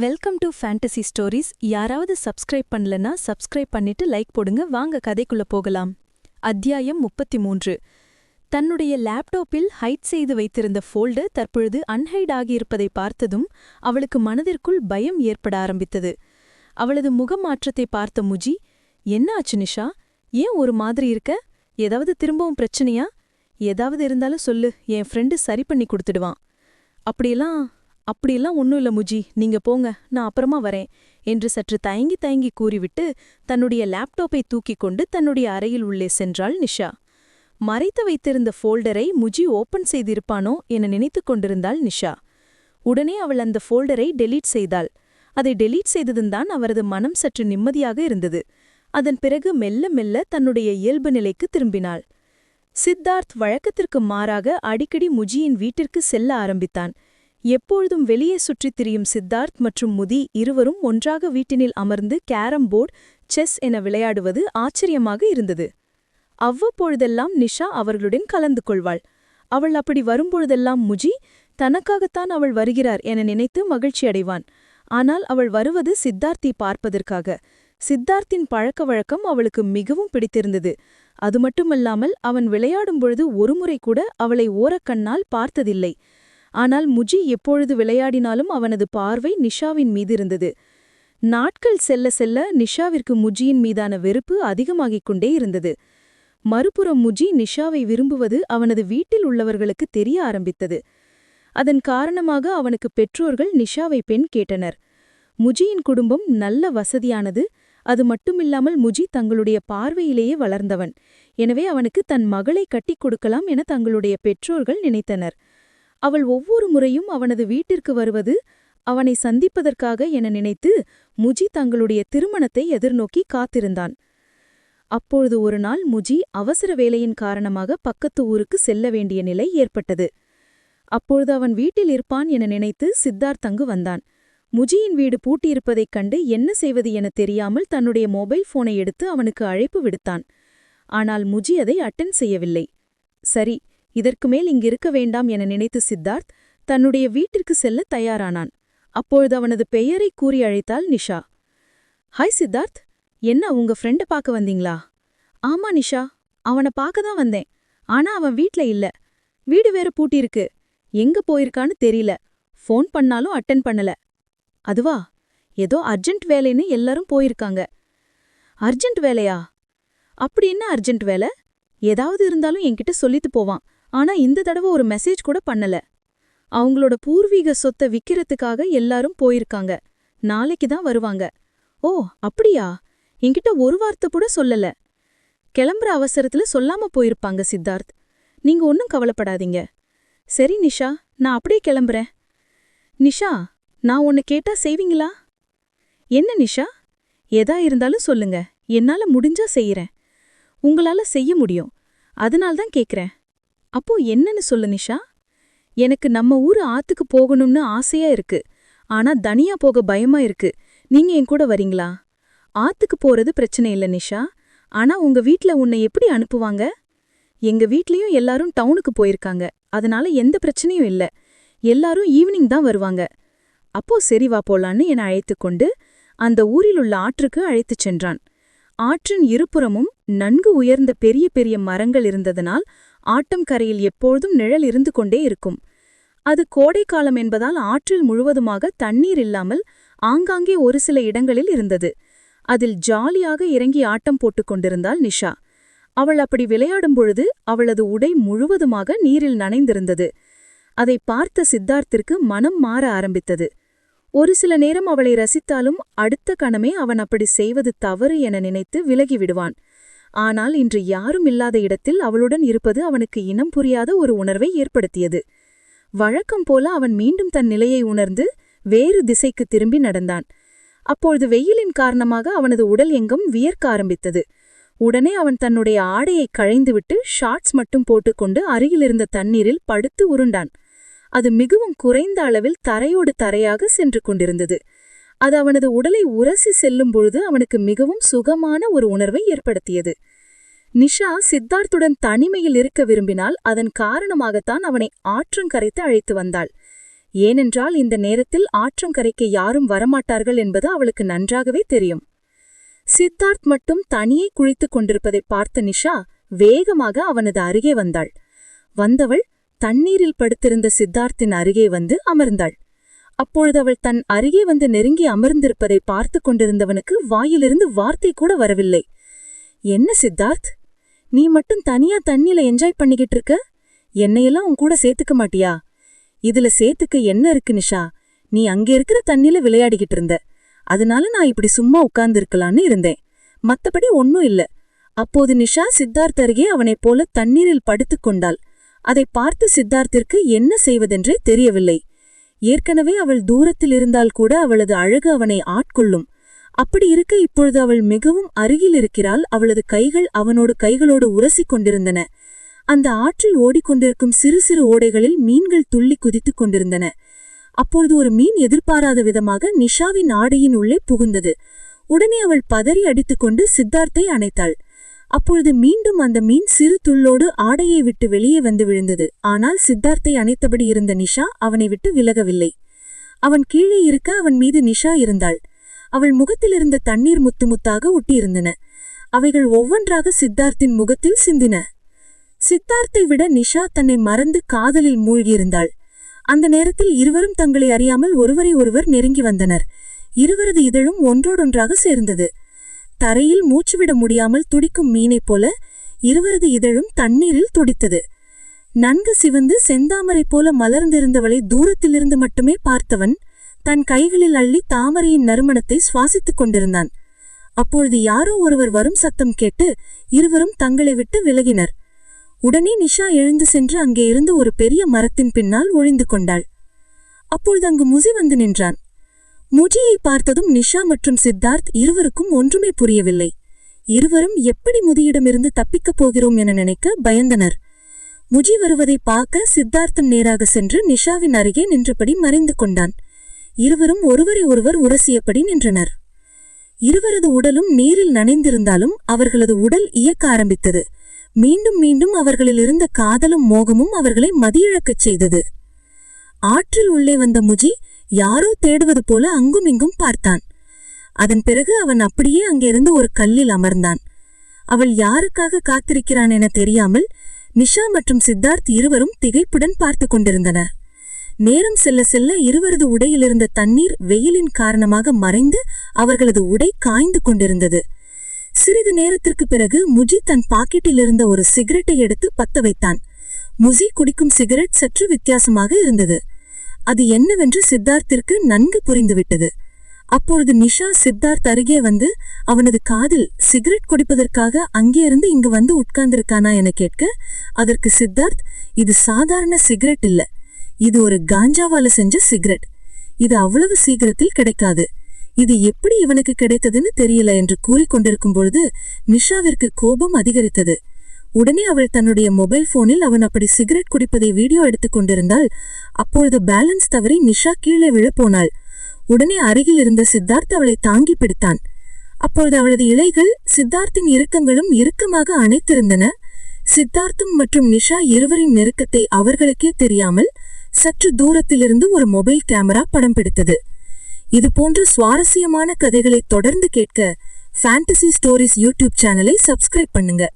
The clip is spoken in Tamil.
வெல்கம் டு ஃபேண்டசி ஸ்டோரிஸ் யாராவது சப்ஸ்கிரைப் பண்ணலனா சப்ஸ்கிரைப் பண்ணிட்டு லைக் போடுங்க. வாங்க கதைக்குள்ள போகலாம். அத்தியாயம் முப்பத்தி மூன்று தன்னுடைய லேப்டாப்பில் ஹைட் செய்து வைத்திருந்த ஃபோல்டர் தற்பொழுது அன்ஹைட் ஆகியிருப்பதை பார்த்ததும் அவளுக்கு மனதிற்குள் பயம் ஏற்பட ஆரம்பித்தது. அவளது முகமாற்றத்தை பார்த்த முஜி என்ன ஆச்சு நிஷா? ஏன் ஒரு மாதிரி இருக்க? ஏதாவது திரும்பவும் பிரச்சனையா? ஏதாவது இருந்தாலும் சொல்லு. என் ஃப்ரெண்டு சரி பண்ணி கொடுத்துடுவான். அப்படியெல்லாம் அப்படியெல்லாம் ஒன்றும் இல்ல முஜி. நீங்க போங்க நான் அப்புறமா வரேன் என்று சற்று தயங்கி தயங்கி கூறிவிட்டு தன்னுடைய லேப்டாப்பை தூக்கிக் கொண்டு தன்னுடைய அறையில் உள்ளே சென்றாள் நிஷா. மறைத்து வைத்திருந்த ஃபோல்டரை முஜி ஓபன் செய்திருப்பானோ என நினைத்துக் கொண்டிருந்தாள் நிஷா. உடனே அவள் அந்த ஃபோல்டரை டெலீட் செய்தாள். அதை டெலீட் செய்ததும்தான் அவரது மனம் சற்று நிம்மதியாக இருந்தது. அதன் பிறகு மெல்ல மெல்ல தன்னுடைய இயல்பு நிலைக்கு திரும்பினாள். சித்தார்த் வழக்கத்திற்கு மாறாக அடிக்கடி முஜியின் வீட்டிற்கு செல்ல ஆரம்பித்தான். எப்பொழுதும் வெளியே சுற்றித் திரியும் சித்தார்த் மற்றும் முதி இருவரும் ஒன்றாக வீட்டினில் அமர்ந்து கேரம் போர்டு செஸ் என விளையாடுவது ஆச்சரியமாக இருந்தது. அவ்வப்பொழுதெல்லாம் நிஷா அவர்களுடன் கலந்து கொள்வாள். அவள் அப்படி வரும்பொழுதெல்லாம் முஜி தனக்காகத்தான் அவள் வருகிறார் என நினைத்து மகிழ்ச்சியடைவான் ஆனால் அவள் வருவது சித்தார்த்தி பார்ப்பதற்காக. சித்தார்த்தின் பழக்க வழக்கம் அவளுக்கு மிகவும் பிடித்திருந்தது. அது மட்டுமல்லாமல் அவன் விளையாடும் பொழுது ஒருமுறை கூட அவளை ஓரக்கண்ணால் பார்த்ததில்லை. ஆனால் முஜி எப்பொழுது விளையாடினாலும் அவனது பார்வை நிஷாவின் மீது இருந்தது நாட்கள் செல்ல செல்ல நிஷாவிற்கு முஜியின் மீதான வெறுப்பு அதிகமாகிக் கொண்டே இருந்தது. மறுபுறம் முஜி நிஷாவை விரும்புவது அவனது வீட்டில் உள்ளவர்களுக்கு தெரிய ஆரம்பித்தது. அதன் காரணமாக அவனுக்கு பெற்றோர்கள் நிஷாவை பெண் கேட்டனர். முஜியின் குடும்பம் நல்ல வசதியானது அது மட்டுமில்லாமல் முஜி தங்களுடைய பார்வையிலேயே வளர்ந்தவன். எனவே அவனுக்கு தன் மகளை கட்டிக் கொடுக்கலாம் என தங்களுடைய பெற்றோர்கள் நினைத்தனர். அவள் ஒவ்வொரு முறையும் அவனது வீட்டிற்கு வருவது அவனை சந்திப்பதற்காக என நினைத்து முஜி தங்களுடைய திருமணத்தை எதிர்நோக்கி காத்திருந்தான். அப்பொழுது ஒரு நாள் முஜி அவசர வேலையின் காரணமாக பக்கத்து ஊருக்கு செல்ல வேண்டிய நிலை ஏற்பட்டது. அப்பொழுது அவன் வீட்டில் இருப்பான் என நினைத்து சித்தார்த் அங்கு வந்தான். முஜியின் வீடு பூட்டியிருப்பதைக் கண்டு என்ன செய்வது என தெரியாமல் தன்னுடைய மொபைல் போனை எடுத்து அவனுக்கு அழைப்பு விடுத்தான். ஆனால் முஜி அதை அட்டன் செய்யவில்லை. சரி இதற்கு மேல் இங்கிருக்க வேண்டாம் என நினைத்து சித்தார்த் தன்னுடைய வீட்டிற்கு செல்ல தயாரானான். அப்பொழுது அவனது பெயரை கூறி அழைத்தாள் நிஷா. ஹாய் சித்தார்த் என்ன உங்க ஃப்ரெண்ட பார்க்க வந்தீங்களா? ஆமா நிஷா அவனை பார்க்க தான் வந்தேன். ஆனா அவன் வீட்ல இல்ல. வீடு வேற பூட்டியிருக்கு. எங்க போயிருக்கான்னு தெரியல. ஃபோன் பண்ணாலும் அட்டன் பண்ணல. அதுவா? ஏதோ அர்ஜென்ட் வேலைன்னு எல்லாரும் போயிருக்காங்க. அர்ஜென்ட் வேலையா? அப்படி என்ன அர்ஜென்ட் வேலை? ஏதாவது இருந்தாலும் என்கிட்ட சொல்லிட்டு போவான். ஆனா இந்த தடவை ஒரு மெசேஜ் கூட பண்ணல. அவங்களோட பூர்வீக சொத்தை விக்கிறதுக்காக எல்லாரும் போயிருக்காங்க. நாளைக்கு தான் வருவாங்க. ஓ அப்படியா? என்கிட்ட ஒரு வார்த்தை கூட சொல்லல. கிளம்புற அவசரத்துல சொல்லாம போயிருப்பாங்க சித்தார்த். நீங்க ஒன்னும் கவலைப்படாதீங்க. சரி நிஷா நான் அப்படியே கிளம்புறேன். நிஷா நான் உன்னை கேட்டா செய்வீங்களா? என்ன நிஷா? எதா இருந்தாலும் சொல்லுங்க. என்னால முடிஞ்சா செய்யறேன் உங்களால செய்ய முடியும். அதனால்தான் கேக்குறேன். அப்போ என்னன்னு சொல்லு நிஷா. எனக்கு நம்ம ஊரு ஆத்துக்கு போகணும்னு ஆசையா இருக்கு. ஆனா தனியா போக பயமா இருக்கு. நீங்க என் கூட வரீங்களா? ஆத்துக்கு போறது பிரச்சனை இல்ல நிஷா. ஆனா உங்க வீட்ல உன்னை எப்படி அனுப்புவாங்க? எங்க வீட்லயும் எல்லாரும் டவுனுக்கு போயிருக்காங்க. அதனால எந்த பிரச்சனையும் இல்ல. எல்லாரும் ஈவினிங் தான் வருவாங்க. அப்போ சரிவா போலான்னு என அழைத்துக் கொண்டு அந்த ஊரிலுள்ள ஆற்றுக்கு அழைத்துச் சென்றான். ஆற்றின் இருபுறமும் நன்கு உயர்ந்த பெரிய பெரிய மரங்கள் இருந்ததனால் ஆட்டம் கரையில் எப்பொழுதும் நிழல் இருந்து கொண்டே இருக்கும். அது கோடைக்காலம் என்பதால் ஆற்றில் முழுவதுமாக தண்ணீர் இல்லாமல் ஆங்காங்கே ஒரு சில இடங்களில் இருந்தது. அதில் ஜாலியாக இறங்கி ஆட்டம் போட்டுக் கொண்டிருந்தாள் நிஷா. அவள் அப்படி விளையாடும் பொழுது அவளது உடை முழுவதுமாக நீரில் நனைந்திருந்தது. அதை பார்த்த சித்தார்த்திற்கு மனம் மாற ஆரம்பித்தது. ஒரு சில நேரம் அவளை ரசித்தாலும் அடுத்த கணமே அவன் அப்படி செய்வது தவறு என நினைத்து விலகி விடுவான். ஆனால் இன்று யாரும் இல்லாத இடத்தில் அவளுடன் இருப்பது அவனுக்கு இனம் புரியாத ஒரு உணர்வை ஏற்படுத்தியது. வழக்கம் போல அவன் மீண்டும் தன் நிலையை உணர்ந்து வேறு திசைக்கு திரும்பி நடந்தான். அப்பொழுது வெயிலின் காரணமாக அவனது உடல் எங்கும் வியர்க்க ஆரம்பித்தது. உடனே அவன் தன்னுடைய ஆடையை கழைந்துவிட்டு ஷார்ட்ஸ் மட்டும் போட்டுக்கொண்டு அருகிலிருந்த தண்ணீரில் படுத்து உருண்டான். அது மிகவும் குறைந்த அளவில் தரையோடு தரையாக சென்று கொண்டிருந்தது. அது அவனது உடலை உரசி செல்லும் பொழுது அவனுக்கு மிகவும் சுகமான ஒரு உணர்வை ஏற்படுத்தியது. நிஷா சித்தார்த்துடன் தனிமையில் இருக்க விரும்பினால் அதன் காரணமாகத்தான் அவனை ஆற்றங்கரைத்து அழைத்து வந்தாள். ஏனென்றால் இந்த நேரத்தில் ஆற்றங்கரைக்கு யாரும் வரமாட்டார்கள் என்பது அவளுக்கு நன்றாகவே தெரியும். சித்தார்த் மட்டும் தனியே குளித்துக் கொண்டிருப்பதை பார்த்த நிஷா வேகமாக அவனது அருகே வந்தாள். வந்தவள் தண்ணீரில் படுத்திருந்த சித்தார்த்தின் அருகே வந்து அமர்ந்தாள். அப்பொழுது அவள் தன் அருகே வந்து நெருங்கி அமர்ந்திருப்பதை பார்த்து கொண்டிருந்தவனுக்கு வாயிலிருந்து வார்த்தை கூட வரவில்லை. என்ன சித்தார்த்? நீ மட்டும் தனியா தண்ணியில என்ஜாய் பண்ணிக்கிட்டு இருக்க? என்னையெல்லாம் உன் கூட சேர்த்துக்க மாட்டியா? இதுல சேர்த்துக்க என்ன இருக்கு நிஷா? நீ அங்க இருக்கிற தண்ணில விளையாடிக்கிட்டு இருந்த. அதனால நான் இப்படி சும்மா உட்கார்ந்து இருக்கலான்னு இருந்தேன். மத்தபடி ஒன்னும் இல்ல. அப்போது நிஷா சித்தார்த் அருகே அவனைப் போல தண்ணீரில் படுத்துக் கொண்டாள். அதை பார்த்து சித்தார்த்திற்கு என்ன செய்வதென்றே தெரியவில்லை. ஏற்கனவே அவள் தூரத்தில் இருந்தால் கூட அவளது அழகு அவனை ஆட்கொள்ளும். அப்படி இருக்க இப்பொழுது அவள் மிகவும் அருகில் இருக்கிறாள். அவளது கைகள் அவனோடு கைகளோடு உரசி கொண்டிருந்தன. அந்த ஆற்றில் ஓடிக்கொண்டிருக்கும் சிறு சிறு ஓடைகளில் மீன்கள் துள்ளி குதித்துக் கொண்டிருந்தன. அப்பொழுது ஒரு மீன் எதிர்பாராத விதமாக நிஷாவின் ஆடையின் உள்ளே புகுந்தது. உடனே அவள் பதறி அடித்துக்கொண்டு சித்தார்த்தை அணைத்தாள். அப்பொழுது மீண்டும் அந்த மீன் சிறு துள்ளோடு ஆடையை விட்டு வெளியே வந்து விழுந்தது. ஆனால் சித்தார்த்தை அணைத்தபடி இருந்த நிஷா அவனை விட்டு விலகவில்லை. அவன் கீழே இருக்க அவன் மீது நிஷா இருந்தாள். அவள் முகத்தில் இருந்த தண்ணீர் முத்து முத்தாக ஒட்டியிருந்தன. அவைகள் ஒவ்வொன்றாக சித்தார்த்தின் முகத்தில் சிந்தின. சித்தார்த்தை விட நிஷா தன்னை மறந்து காதலில் மூழ்கியிருந்தாள். அந்த நேரத்தில் இருவரும் தங்களை அறியாமல் ஒருவரை ஒருவர் நெருங்கி வந்தனர். இருவரது இதழும் ஒன்றோடொன்றாக சேர்ந்தது. தரையில் மூச்சுவிட முடியாமல் துடிக்கும் மீனைப் போல இருவரது இதழும் தண்ணீரில் துடித்தது. நன்கு சிவந்து செந்தாமரை போல மலர்ந்திருந்தவளை தூரத்திலிருந்து மட்டுமே பார்த்தவன் தன் கைகளில் அள்ளி தாமரையின் நறுமணத்தை சுவாசித்துக் கொண்டிருந்தான். அப்பொழுது யாரோ ஒருவர் வரும் சத்தம் கேட்டு இருவரும் தங்களை விட்டு விலகினர். உடனே நிஷா எழுந்து சென்று அங்கே இருந்து ஒரு பெரிய மரத்தின் பின்னால் ஒழிந்து கொண்டாள். அப்பொழுது அங்கு முசி வந்து நின்றான். முஜியை பார்த்ததும் நிஷா மற்றும் சித்தார்த் இருவருக்கும் ஒன்றுமே புரியவில்லை. இருவரும் எப்படி முதியிடமிருந்து தப்பிக்கப் போகிறோம் என நினைக்க பயந்தனர். முஜி வருவதை பார்க்க சித்தார்த்தம் நேராக சென்று நிஷாவின் அருகே நின்றபடி மறைந்து கொண்டான். இருவரும் ஒருவரை ஒருவர் உரசியபடி நின்றனர். இருவரது உடலும் நீரில் நனைந்திருந்தாலும் அவர்களது உடல் இயக்க ஆரம்பித்தது. மீண்டும் மீண்டும் அவர்களில் இருந்த காதலும் மோகமும் அவர்களை மதியிழக்கச் செய்தது. ஆற்றில் உள்ளே வந்த முஜி யாரோ தேடுவது போல அங்குமிங்கும் பார்த்தான். அதன் பிறகு அவன் அப்படியே அங்கிருந்து ஒரு கல்லில் அமர்ந்தான். அவள் யாருக்காக காத்திருக்கிறான் என தெரியாமல் நிஷா மற்றும் சித்தார்த் இருவரும் திகைப்புடன் பார்த்து கொண்டிருந்தனர். நேரம் செல்ல செல்ல இருவரது உடையிலிருந்த தண்ணீர் வெயிலின் காரணமாக மறைந்து அவர்களது உடை காய்ந்து கொண்டிருந்தது. சிறிது நேரத்திற்கு பிறகு முஜி தன் பாக்கெட்டில் இருந்த ஒரு சிகரெட்டை எடுத்து பத்த வைத்தான். முஜி குடிக்கும் சிகரெட் சற்று வித்தியாசமாக இருந்தது. அது என்னவென்று சித்தார்த்திற்கு நன்கு புரிந்துவிட்டது. அப்பொழுது நிஷா சித்தார்த் அருகே வந்து அவனது காதில் சிகரெட் குடிப்பதற்காக அங்கே இருந்து இங்கு வந்து உட்கார்ந்திருக்கானா என கேட்க அதற்கு சித்தார்த் இது சாதாரண சிகரெட் இல்ல. இது ஒரு காஞ்சாவால செஞ்ச சிகரெட். இது அவ்வளவு சீக்கிரத்தில் கிடைக்காது. இது எப்படி இவனுக்கு கிடைத்ததுன்னு தெரியல என்று கூறிக்கொண்டிருக்கும் பொழுது நிஷாவிற்கு கோபம் அதிகரித்தது. உடனே அவள் தன்னுடைய மொபைல் போனில் அவன் அப்படி சிகரெட் குடிப்பதை வீடியோ எடுத்துக் கொண்டிருந்தால் அப்பொழுது பேலன்ஸ் தவறி நிஷா கீழே விழப்போனாள். உடனே அருகில் இருந்த சித்தார்த் அவளை தாங்கி பிடித்தான். அப்பொழுது அவளது இலைகள் சித்தார்த்தின் இறுக்கங்களும் இறுக்கமாக அணைத்திருந்தன. சித்தார்த்தும் மற்றும் நிஷா இருவரின் நெருக்கத்தை அவர்களுக்கே தெரியாமல் சற்று தூரத்திலிருந்து ஒரு மொபைல் கேமரா படம் பிடித்தது. இது போன்ற சுவாரஸ்யமான கதைகளை தொடர்ந்து கேட்க ஃபேண்டசி ஸ்டோரிஸ் யூடியூப் சேனலை சப்ஸ்கிரைப் பண்ணுங்க.